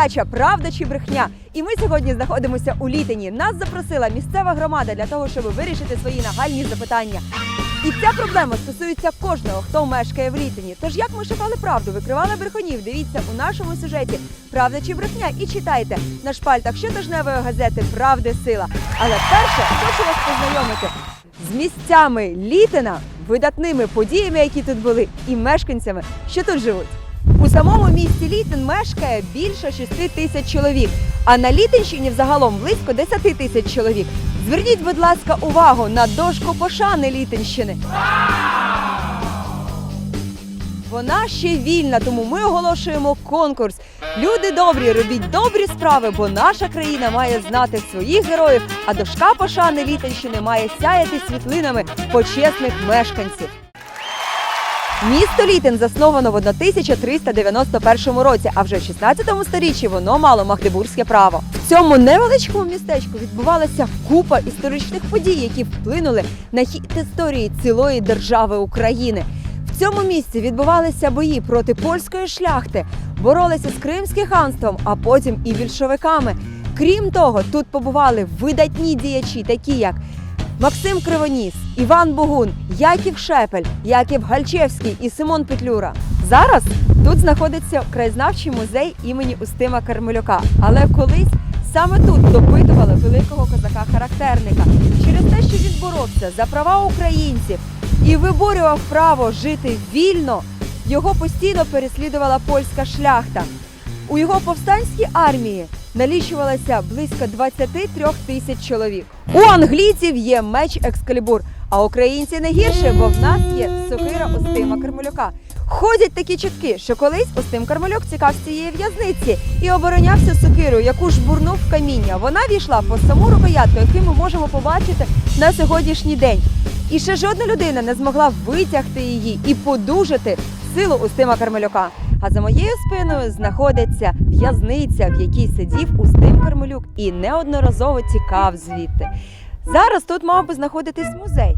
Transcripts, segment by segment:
передача Правда чи брехня. І ми сьогодні знаходимося у Літині. Нас запросила місцева громада для того, щоб вирішити свої нагальні запитання. І ця проблема стосується кожного, хто мешкає в Літині. Тож як ми шукали правду, викривали брехунів, дивіться у нашому сюжеті Правда чи брехня і читайте на шпальтах щотижневої газети Правди сила. Але перше хочу вас познайомити з місцями Літина, видатними подіями, які тут були, і мешканцями, що тут живуть. У самому місті Літин мешкає більше 6 тисяч чоловік, а на Літинщині взагалом близько 10 тисяч чоловік. Зверніть, будь ласка, увагу на дошку пошани Літинщини. Вона ще вільна, тому ми оголошуємо конкурс. Люди добрі, робіть добрі справи, бо наша країна має знати своїх героїв, а дошка пошани Літинщини має сяяти світлинами почесних мешканців. Місто Літин засновано в 1391 році, а вже в 16 сторіччі воно мало магдебурзьке право. В цьому невеличкому містечку відбувалася купа історичних подій, які вплинули на хід історії цілої держави України. В цьому місці відбувалися бої проти польської шляхти, боролися з Кримським ханством, а потім і більшовиками. Крім того, тут побували видатні діячі, такі як Максим Кривоніс, Іван Богун, Яків Шепель, Яків Гальчевський і Симон Петлюра. Зараз тут знаходиться краєзнавчий музей імені Устима Кармелюка. Але колись саме тут допитували великого козака-характерника через те, що він боровся за права українців і виборював право жити вільно. Його постійно переслідувала польська шляхта. У його повстанській армії налічувалося близько 23 тисяч чоловік. У англійців є меч Екскалібур, а українці не гірше, бо в нас є сокира Устима Кармелюка. Ходять такі чутки, що колись Устим Кармелюк цікав цієї в'язниці і оборонявся сокирою, яку жбурнув в каміння. Вона війшла по саму рукоятку, яку ми можемо побачити на сьогоднішній день. І ще жодна людина не змогла витягти її і подужати силу Устима Кармелюка. А за моєю спиною знаходиться в'язниця, в якій сидів Устим Кармелюк і неодноразово тікав звідти. Зараз тут мав би знаходитись музей,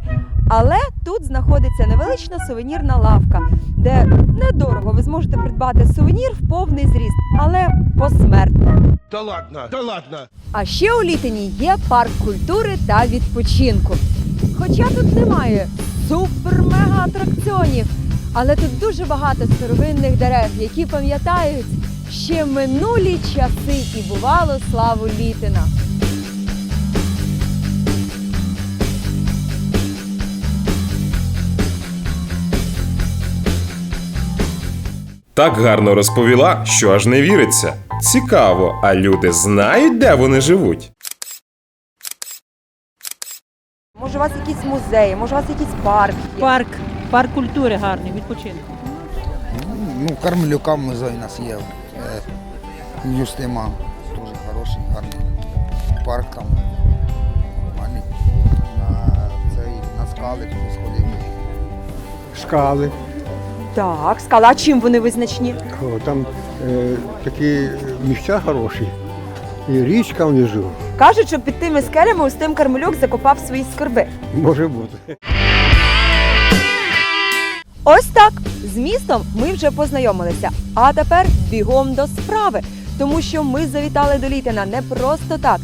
але тут знаходиться невеличка сувенірна лавка, де недорого ви зможете придбати сувенір в повний зріст, але посмертно. Да ладно, да ладно. А ще у Літині є парк культури та відпочинку. Хоча тут немає супер-мега атракціонів, але тут дуже багато старовинних дерев, які пам'ятають ще минулі часи і бувало славу Літина. Так гарно розповіла, що аж не віриться. Цікаво, а люди знають, де вони живуть? Може, у вас якийсь музей, може, у вас якийсь парк є? Парк, парк культури гарний, відпочинку. Ну, Кармелюка музей у нас є. Е, Юстима. Дуже хороший, гарний парк там. Нормальний. На, цей, на скали туди сходити. скали. Так, скала, чим вони визначні? О, там е, такі місця хороші. І річка внизу. Кажуть, що під тими скелями Устим Кармелюк закопав свої скарби. Може бути. Ось так з містом ми вже познайомилися. А тепер бігом до справи, тому що ми завітали до Літина не просто так.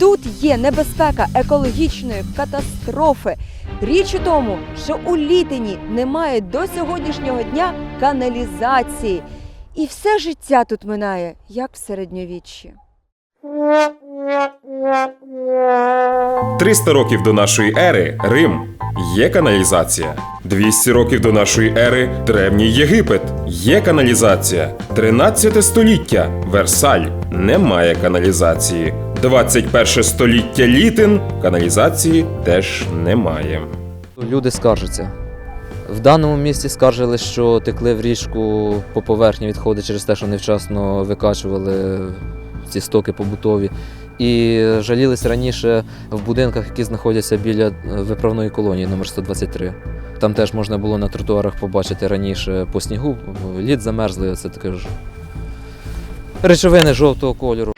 Тут є небезпека екологічної катастрофи. Річ у тому, що у Літині немає до сьогоднішнього дня каналізації, і все життя тут минає, як в середньовіччі. 300 років до нашої ери Рим є каналізація. 200 років до нашої ери Древній Єгипет є каналізація. 13 століття Версаль немає каналізації. 21 століття Літин каналізації теж немає. Люди скаржаться. В даному місці скаржили, що текли в річку по поверхні відходи через те, що невчасно викачували ці стоки побутові. І жалілись раніше в будинках, які знаходяться біля е, виправної колонії номер 123. Там теж можна було на тротуарах побачити раніше по снігу, лід замерзлий, це таке ж речовини жовтого кольору.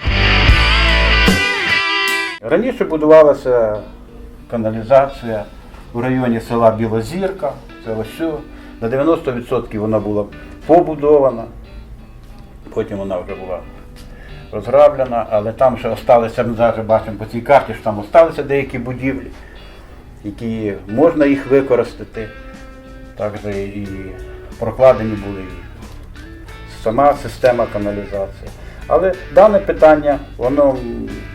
Раніше будувалася каналізація в районі села Білозірка. Це ось. На 90% вона була побудована, потім вона вже була розграблена, але там ще залишилися, ми зараз бачимо по цій карті, що там залишилися деякі будівлі, які можна їх використати. Також і прокладені були і сама система каналізації. Але дане питання воно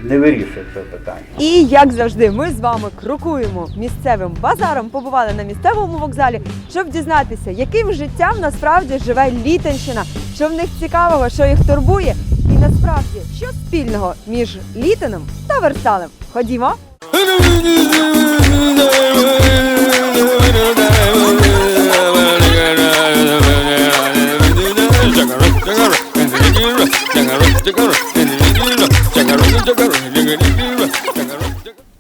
не вирішує це питання. І як завжди, ми з вами крокуємо місцевим базаром, побували на місцевому вокзалі, щоб дізнатися, яким життям насправді живе Літинщина, що в них цікавого, що їх турбує, насправді що спільного між Літином та Версалем. Ходімо.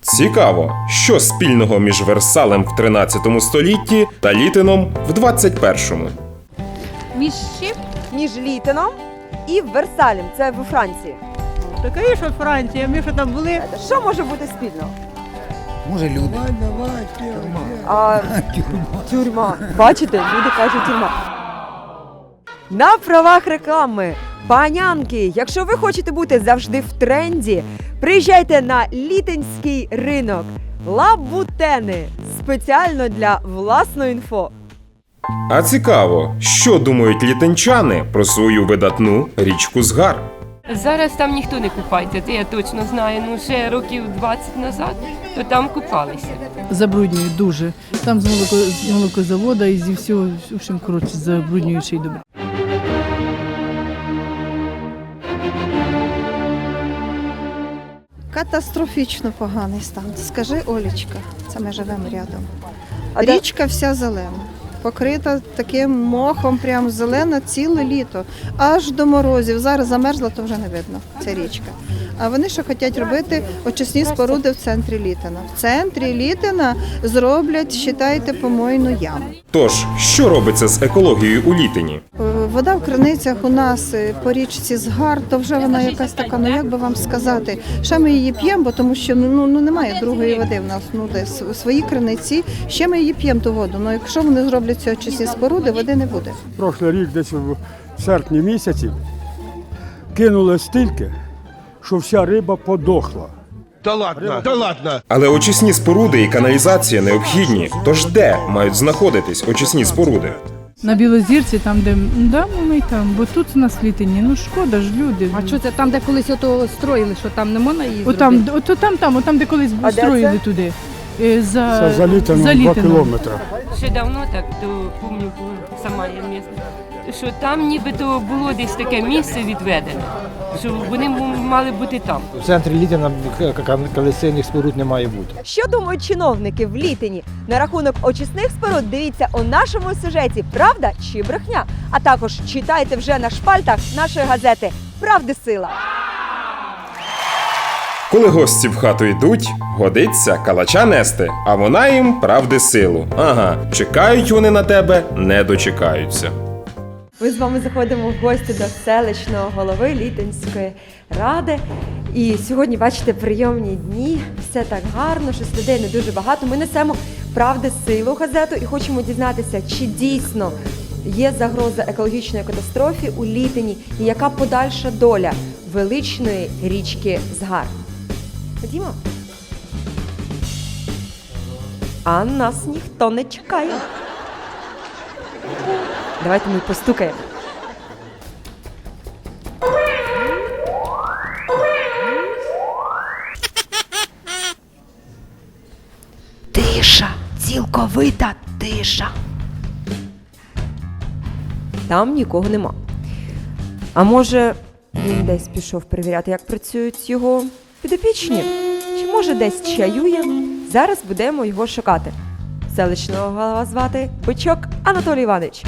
Цікаво, що спільного між Версалем в 13 столітті та Літином в 21-му. Між чим? Між Літином і Версалем. Це в Франції. Таке, що Франція, ми що там були. Що може бути спільного? Може люди. А, тюрма. Бачите, люди кажуть тюрма. На правах реклами. Панянки, якщо ви хочете бути завжди в тренді, приїжджайте на літинський ринок Лабутени спеціально для власної інфо. А цікаво, що думають літинчани про свою видатну річку Згар. Зараз там ніхто не купається, це я точно знаю. Ну ще років 20 назад, то там купалися. забруднюють дуже. Там з, молоко, з молокозавода і зі всього, в общем, коротше, забруднюючий добре. Катастрофічно поганий стан. Скажи, Олічка, це ми живемо рядом. Річка вся зелена, покрита таким мохом, прям зелена ціле літо, аж до морозів. Зараз замерзла, то вже не видно. Ця річка. А вони що хочуть робити очисні споруди в центрі Літина. В центрі Літина зроблять, вважайте, помойну яму. Тож, що робиться з екологією у Літині? Е, Вода в криницях у нас е, по річці Згар, то вже вона якась така, ну як би вам сказати, ще ми її п'ємо, бо тому що ну, ну немає другої води в нас, ну десь свої криниці, ще ми її п'ємо ту воду. Ну якщо вони зроблять ці очисні споруди, води не буде. Прошлий рік десь в серпні місяці кинули стільки, що вся риба подохла. Але очисні споруди і каналізація необхідні. Тож де мають знаходитись очисні споруди? На Білозірці, там, де да, ми й там, бо тут у нас літині, ну шкода ж люди. А що це там, де колись ото строїли, що там не можна її Отам, зробити? ото там, там, отам, де колись А строїли туди. Е, За, Це залітано за 2 Літином. кілометри. Ще давно так, то пам'ятаю, сама я місце, що там нібито було десь таке місце відведене, що вони м- мали бути там. В центрі Лідина колесейних споруд не має бути. Що думають чиновники в Літині на рахунок очисних споруд? Дивіться у нашому сюжеті Правда чи брехня? А також читайте вже на шпальтах нашої газети Правди сила. Коли гості в хату йдуть, годиться калача нести, а вона їм правди силу. Ага, чекають вони на тебе, не дочекаються. Ми з вами заходимо в гості до селищного голови Літинської ради. І сьогодні, бачите, прийомні дні, все так гарно, щось людей не дуже багато. Ми несемо правди силу газету і хочемо дізнатися, чи дійсно є загроза екологічної катастрофі у Літині і яка подальша доля величної річки Згар. Ходімо. А нас ніхто не чекає. Давайте ми постукаємо. Тиша, цілковита тиша. Там нікого нема. А може, він десь пішов перевіряти, як працюють його підопічні? Чи може десь чаює? Зараз будемо його шукати. Селищного голова звати Бичок Анатолій Іванович.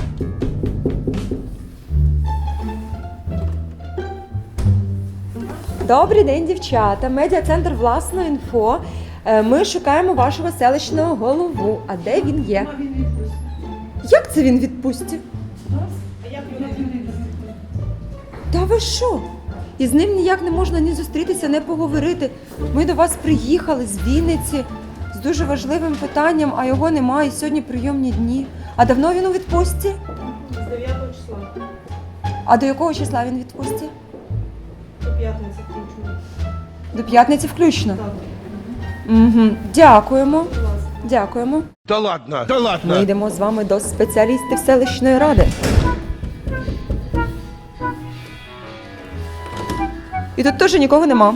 Добрий день, дівчата. Медіа-центр власне інфо. Е, Ми шукаємо вашого селищного голову. А де він є? Як це він відпустив? Та ви що? І з ним ніяк не можна ні зустрітися, ні поговорити. Ми до вас приїхали з Вінниці з дуже важливим питанням, а його немає. І Сьогодні прийомні дні. А давно він у відпустці? З 9 числа. А до якого числа він у відпустці? До п'ятниці включно. До п'ятниці включно. Угу. Дякуємо. Дякуємо. Та ладно, та ладно. Ми йдемо з вами до спеціалістів селищної ради. І тут теж нікого нема.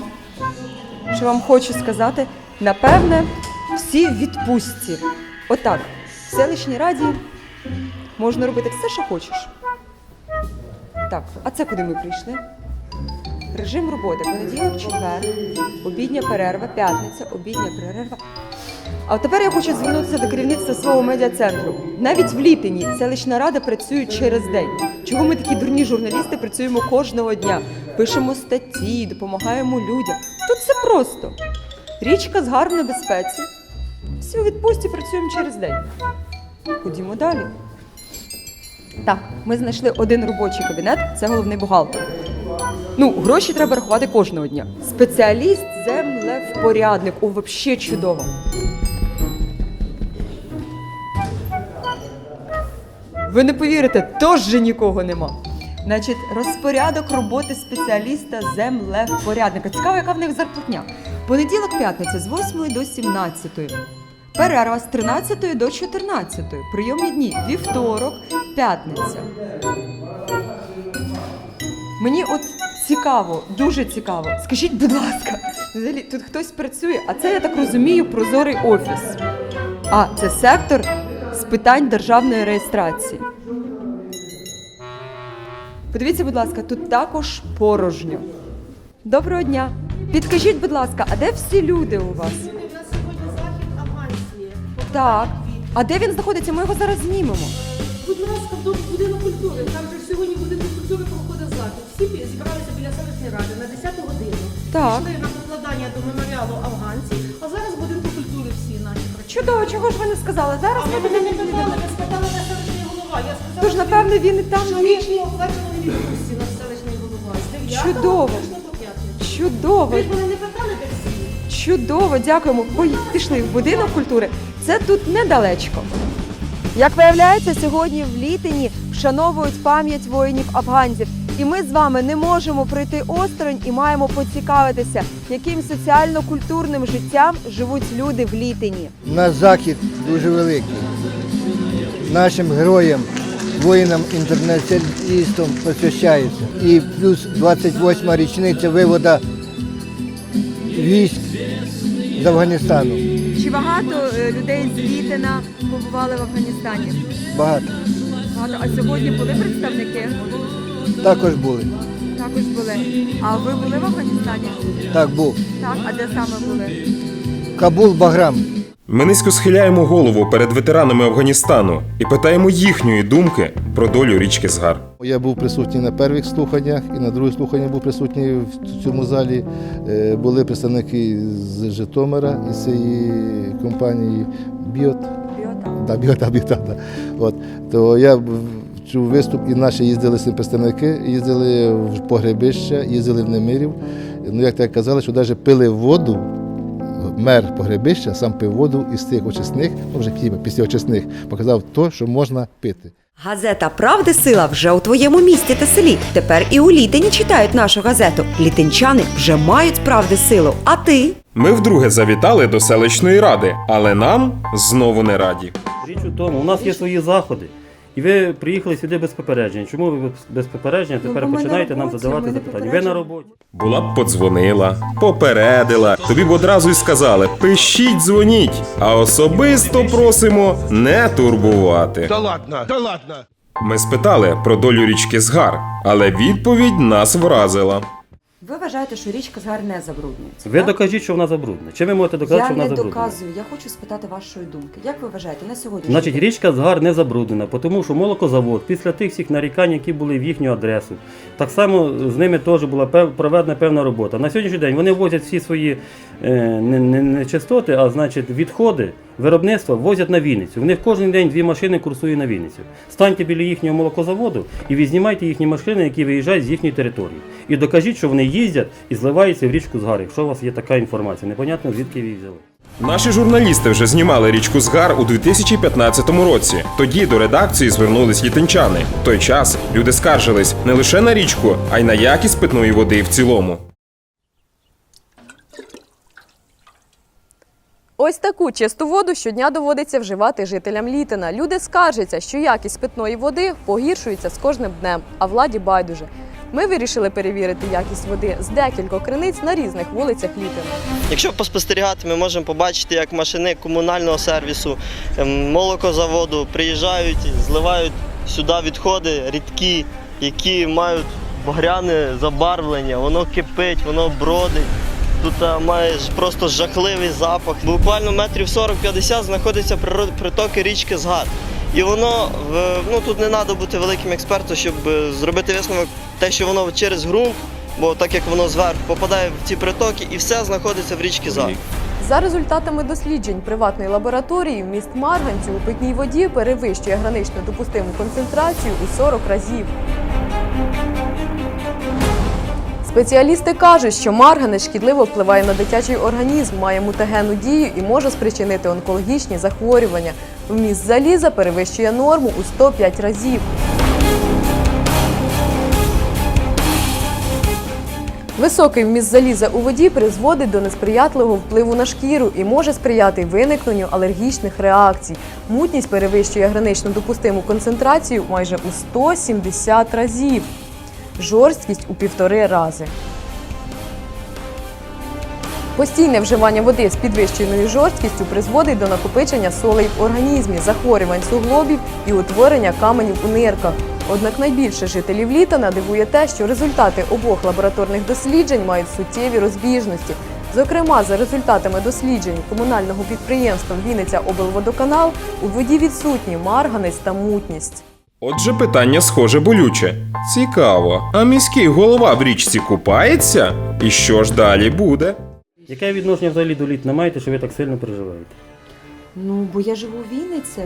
Що вам хочу сказати, напевне, всі в відпустці. Отак, в селищній раді можна робити все, що хочеш. Так, а це куди ми прийшли? Режим роботи. Понеділок, четвер, обідня перерва, п'ятниця, обідня перерва. А тепер я хочу звернутися до керівництва свого медіа-центру. Навіть в Літині селищна рада працює через день. Чого ми такі дурні журналісти працюємо кожного дня? Пишемо статті, допомагаємо людям. Тут все просто. Річка з в небезпеці. Всі у відпустці працюємо через день. Ходімо далі. Так, ми знайшли один робочий кабінет, це головний бухгалтер. Ну, гроші треба рахувати кожного дня. Спеціаліст землевпорядник. О, взагалі чудово. Ви не повірите, теж нікого нема. Значить, розпорядок роботи спеціаліста землевпорядника. Цікаво, яка в них зарплатня. Понеділок, п'ятниця з 8 до 17. Перерва з 13 до 14. Прийомні дні вівторок, п'ятниця. Мені от цікаво, дуже цікаво. Скажіть, будь ласка, взагалі тут хтось працює, а це я так розумію, прозорий офіс. А це сектор питань державної реєстрації. Подивіться, будь ласка, тут також порожньо. Доброго дня. Підкажіть, будь ласка, а де всі люди у вас? У нас сьогодні захід Афганції. Так. А де він знаходиться? Ми його зараз знімемо. Будь ласка, в будинок культури. Там же сьогодні в будинку культури проходить захід. Всі пі- зібралися біля селищної ради на 10 годину. Так. Пішли на покладання до меморіалу афганців, а зараз в Чудово, чого ж ви не сказали? Зараз А ми ви мене не підемо. питали, ви спитали на селищний голова. Я сказала, Тож, що напевно, він і там що є. річні оплачувані відпустці на селищний голова. З 9 Чудово. Чудово. Ви ж мене не питали, де всі? Чудово, дякуємо. Ой, пішли в будинок культури. Це тут недалечко. Як виявляється, сьогодні в Літині вшановують пам'ять воїнів-афганців. І ми з вами не можемо пройти осторонь і маємо поцікавитися, яким соціально-культурним життям живуть люди в Літині. Наш захід дуже великий. Нашим героям, воїнам, інтернаціоналістам посвящається. І плюс 28 річниця вивода військ з Афганістану. Чи багато е, людей з Літина побували в Афганістані? Багато. Багато. А сьогодні були представники? Також були. Також були. А ви були в Афганістані? Так був. Так, а де саме були? Кабул, Баграм. Ми низько схиляємо голову перед ветеранами Афганістану і питаємо їхньої думки про долю річки Згар. Я був присутній на перших слуханнях і на других слуханнях був присутній в цьому залі. Е, Були представники з Житомира із цієї компанії Біот. Біота. Да, біота, біота, да. От. То я чув виступ, і наші їздили з представники, їздили в погребище, їздили в Немирів. Ну, як так казали, що навіть пили воду, мер погребища сам пив воду із тих очисних, ну вже хіба після очисних, показав то, що можна пити. Газета Правди сила вже у твоєму місті та селі. Тепер і у Літині читають нашу газету. Літинчани вже мають правди силу. А ти? Ми вдруге завітали до селищної ради, але нам знову не раді. Річ у тому, у нас є свої заходи. І ви приїхали сюди без попередження. Чому ви без попередження Ну, тепер на починаєте нам задавати запитання? Ви на роботі. Була б подзвонила, попередила, тобі б одразу й сказали: пишіть, дзвоніть, а особисто просимо не турбувати. Та ладно, та ладно. Ми спитали про долю річки Згар, але відповідь нас вразила. Ви вважаєте, що річка Згар не забруднюється? Ви так? докажіть, що вона забруднена. Чи ви можете доказати, Я що вона не забруднена? доказую. Я хочу спитати вашої думки. Як ви вважаєте на сьогодні? Значить, річка Згар не забруднена, тому що молокозавод після тих всіх нарікань, які були в їхню адресу, так само з ними теж була проведена певна робота. На сьогоднішній день вони возять всі свої е, не, не, не частоти, а значить відходи виробництва возять на Вінницю. В них кожен день дві машини курсують на Вінницю. Станьте біля їхнього молокозаводу і візнімайте їхні машини, які виїжджають з їхньої території. І докажіть, що вони їздять і зливаються в річку згар. Якщо у вас є така інформація, непонятно звідки ви її взяли. Наші журналісти вже знімали річку Згар у 2015 році. Тоді до редакції звернулись літинчани. В той час люди скаржились не лише на річку, а й на якість питної води в цілому. Ось таку чисту воду щодня доводиться вживати жителям літина. Люди скаржаться, що якість питної води погіршується з кожним днем, а владі байдуже. Ми вирішили перевірити якість води з декількох криниць на різних вулицях Літина. Якщо поспостерігати, ми можемо побачити, як машини комунального сервісу, ем, молокозаводу приїжджають, зливають сюди відходи рідкі, які мають багряне забарвлення, воно кипить, воно бродить. Тут а, має просто жахливий запах. Буквально метрів 40-50 знаходиться притоки річки Згад. І воно ну тут не треба бути великим експертом, щоб е, зробити висновок, те, що воно через ґрунт, бо так як воно зверху попадає в ці притоки, і все знаходиться в річці Згад. За результатами досліджень приватної лабораторії, міст марганцю у питній воді перевищує граничну допустиму концентрацію у 40 разів. Спеціалісти кажуть, що марганець шкідливо впливає на дитячий організм, має мутагенну дію і може спричинити онкологічні захворювання. Вміст заліза перевищує норму у 105 разів. Високий вміст заліза у воді призводить до несприятливого впливу на шкіру і може сприяти виникненню алергічних реакцій. Мутність перевищує гранично допустиму концентрацію майже у 170 разів, жорсткість у півтори рази. Постійне вживання води з підвищеною жорсткістю призводить до накопичення солей в організмі, захворювань суглобів і утворення каменів у нирках. Однак найбільше жителів Літана дивує те, що результати обох лабораторних досліджень мають суттєві розбіжності. Зокрема, за результатами досліджень комунального підприємства Вінниця облводоканал у воді відсутні марганець та мутність. Отже, питання схоже болюче. Цікаво, а міський голова в річці купається? І що ж далі буде? Яке відношення взагалі до літ не маєте, що ви так сильно переживаєте? Ну, бо я живу в Да?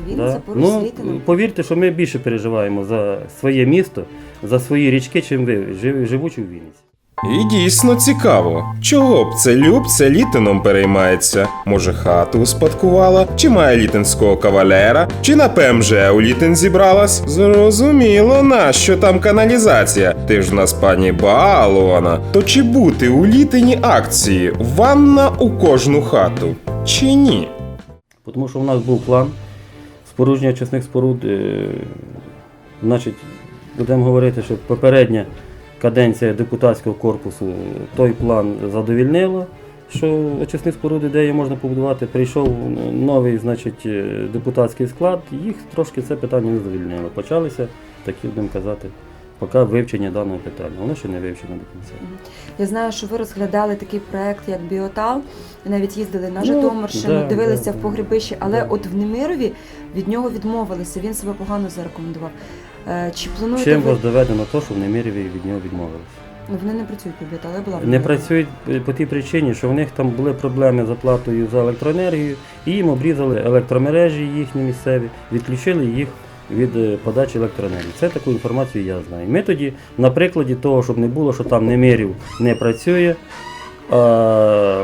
Вінниця поруч з Ну, Літином. повірте, що ми більше переживаємо за своє місто, за свої річки, чим ви, жив- живучи в Вінниці. І дійсно цікаво, чого б це Люб це літином переймається? Може, хату успадкувала, чи має літинського кавалера, чи на ПМЖ у літин зібралась? Зрозуміло, нащо там каналізація? Ти ж в нас пані балована. То чи бути у літині акції ванна у кожну хату? Чи ні? Тому що у нас був план спорудження очисних споруд. е, Значить, будемо говорити, що попередня каденція депутатського корпусу той план задовільнила, що очисні споруди, де її можна побудувати, прийшов новий значить, е, депутатський склад, їх трошки це питання не задовільнило. Почалися такі, будемо казати, поки вивчення даного питання. Воно ще не вивчено до кінця. Я знаю, що ви розглядали такий проект як Біотал. Навіть їздили на Ну, да, дивилися да, в погребище, але да. от в Немирові від нього відмовилися. Він себе погано зарекомендував. Е, Чи плануєте Чим ви? вас доведено те, що в Немиріві від нього відмовилися? Вони не працюють по Біотал, я була Не працюють е, по тій причині, що в них там були проблеми з оплатою за електроенергію, і їм обрізали електромережі їхні місцеві, відключили їх від е, подачі електроенергії. Це таку інформацію я знаю. Ми тоді, на прикладі того, щоб не було, що там немирів не працює, а,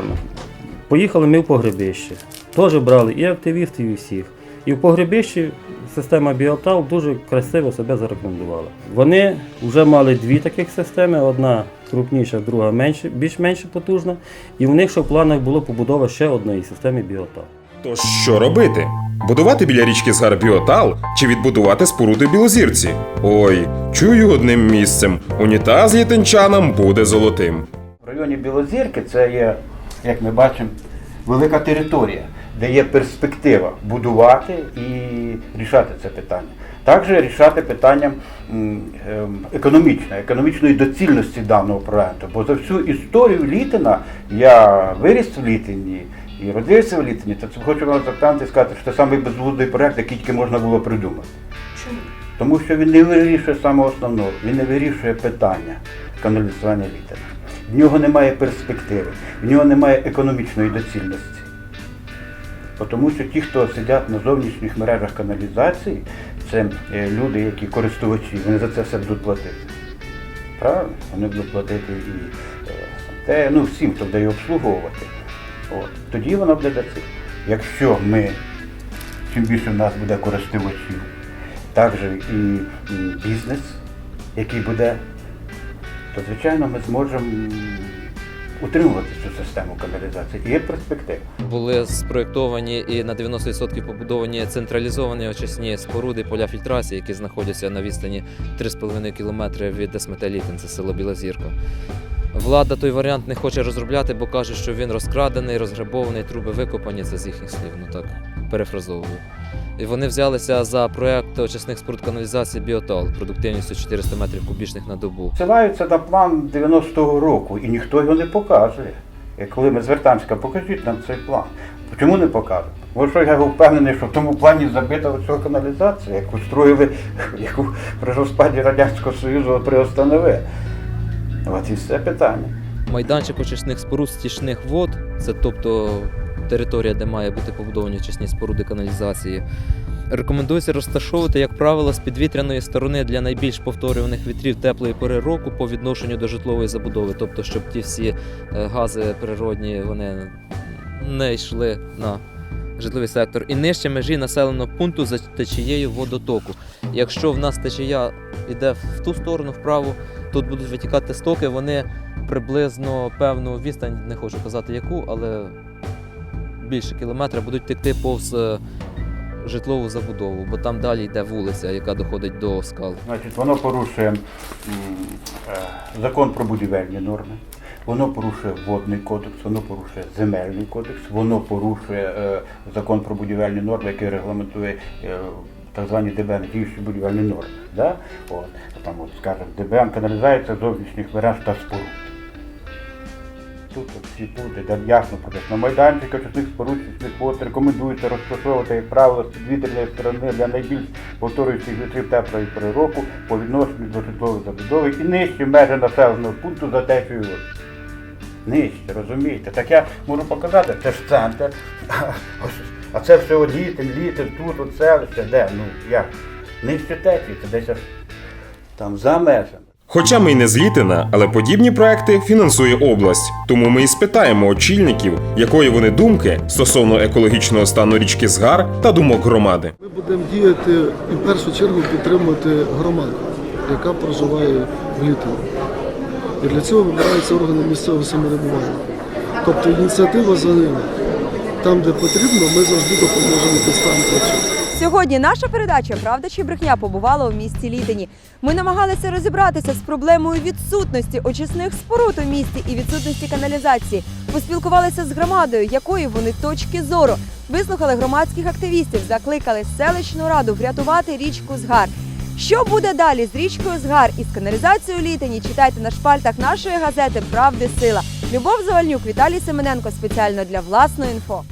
поїхали ми в погребище. Теж брали і активістів, і всіх. І в погребищі система Біотал дуже красиво себе зарекомендувала. Вони вже мали дві таких системи: одна крупніша, друга менше, більш менше потужна. І в них ще в планах було побудова ще одної системи Біотал. Тож що робити? Будувати біля річки Згар біотал чи відбудувати споруди білозірці? Ой, чую одним місцем. Унітаз літинчанам буде золотим. В районі Білозірки це є, як ми бачимо, велика територія, де є перспектива будувати і рішати це питання. Також рішати питання ем, економічне, економічної доцільності даного проекту. Бо за всю історію Літина я виріс в Літині і родився в Літині, то це хочу вам запитати і сказати, що це самий безглуздий проект, який тільки можна було придумати. Чому? Тому що він не вирішує саме основного, він не вирішує питання каналізування Літина. В нього немає перспективи, в нього немає економічної доцільності. Тому що ті, хто сидять на зовнішніх мережах каналізації, це е, люди, які користувачі, вони за це все будуть платити. Правильно? Вони будуть платити і е, те, ну, всім, хто буде обслуговувати. От. Тоді воно буде доцільно. Якщо ми, чим більше в нас буде користувачів, також і бізнес, який буде, то звичайно ми зможемо утримувати цю систему каналізації. Є перспектива. Були спроєктовані і на 90% побудовані централізовані очисні споруди поля фільтрації, які знаходяться на відстані 3,5 км від СМТ Літин, це село Білозірка. Влада той варіант не хоче розробляти, бо каже, що він розкрадений, розграбований, труби викопані. Це з їхніх слів, ну так перефразовую. І вони взялися за проект очисних споруд каналізації Біотал продуктивністю 400 метрів кубічних на добу. Посилаються на план 90-го року, і ніхто його не показує. І коли ми звертаємося, покажіть нам цей план. Чому не показують? Бо що я впевнений, що в тому плані забита оця каналізація, яку строїли, яку при розпаді Радянського Союзу приостановили. От і все питання. Майданчик очисних споруд стічних вод, це тобто територія, де має бути побудовані очисні споруди каналізації. Рекомендується розташовувати, як правило, з підвітряної сторони для найбільш повторюваних вітрів теплої пори року по відношенню до житлової забудови, тобто, щоб ті всі е, гази природні вони не йшли на житловий сектор і нижче межі населеного пункту за течією водотоку. Якщо в нас течія йде в ту сторону, вправо, тут будуть витікати стоки, вони приблизно певну відстань, не хочу казати яку, але більше кілометра будуть текти повз е, житлову забудову, бо там далі йде вулиця, яка доходить до скал. Значить, воно порушує е, закон про будівельні норми, воно порушує водний кодекс, воно порушує земельний кодекс, воно порушує е, закон про будівельні норми, який регламентує так звані ДБН, діючі будівельні норми. Да? От, там, от, скажімо, ДБН каналізація зовнішніх мереж та споруд. Тут всі пункти, де ясно прописано. Майданчики очисних споруд вод рекомендується розташовувати, як правило, з підвітряної сторони для найбільш повторюючих вітрів теплої пори року по відношенню до житлової забудови і нижче межі населеного пункту за течією. Нижче, розумієте? Так я можу показати, це ж центр. А це все от літин, літин, тут, селище, де? Ну як? Нижче течії, це десь там за межами. Хоча ми й не з Літина, але подібні проекти фінансує область. Тому ми і спитаємо очільників, якої вони думки стосовно екологічного стану річки Згар та думок громади. Ми будемо діяти і в першу чергу підтримувати громаду, яка проживає в Літині. І для цього вибираються органи місцевого самоврядування. Тобто ініціатива за ними. Там, де потрібно, ми завжди допоможемо підставити. Сьогодні наша передача Правда чи брехня побувала у місті Літині. Ми намагалися розібратися з проблемою відсутності очисних споруд у місті і відсутності каналізації. Поспілкувалися з громадою, якої вони точки зору. Вислухали громадських активістів, закликали селищну раду врятувати річку Згар. Що буде далі з річкою Згар і з каналізацією Літині? Читайте на шпальтах нашої газети Правди Сила. Любов Завальнюк, Віталій Семененко спеціально для власної інфо.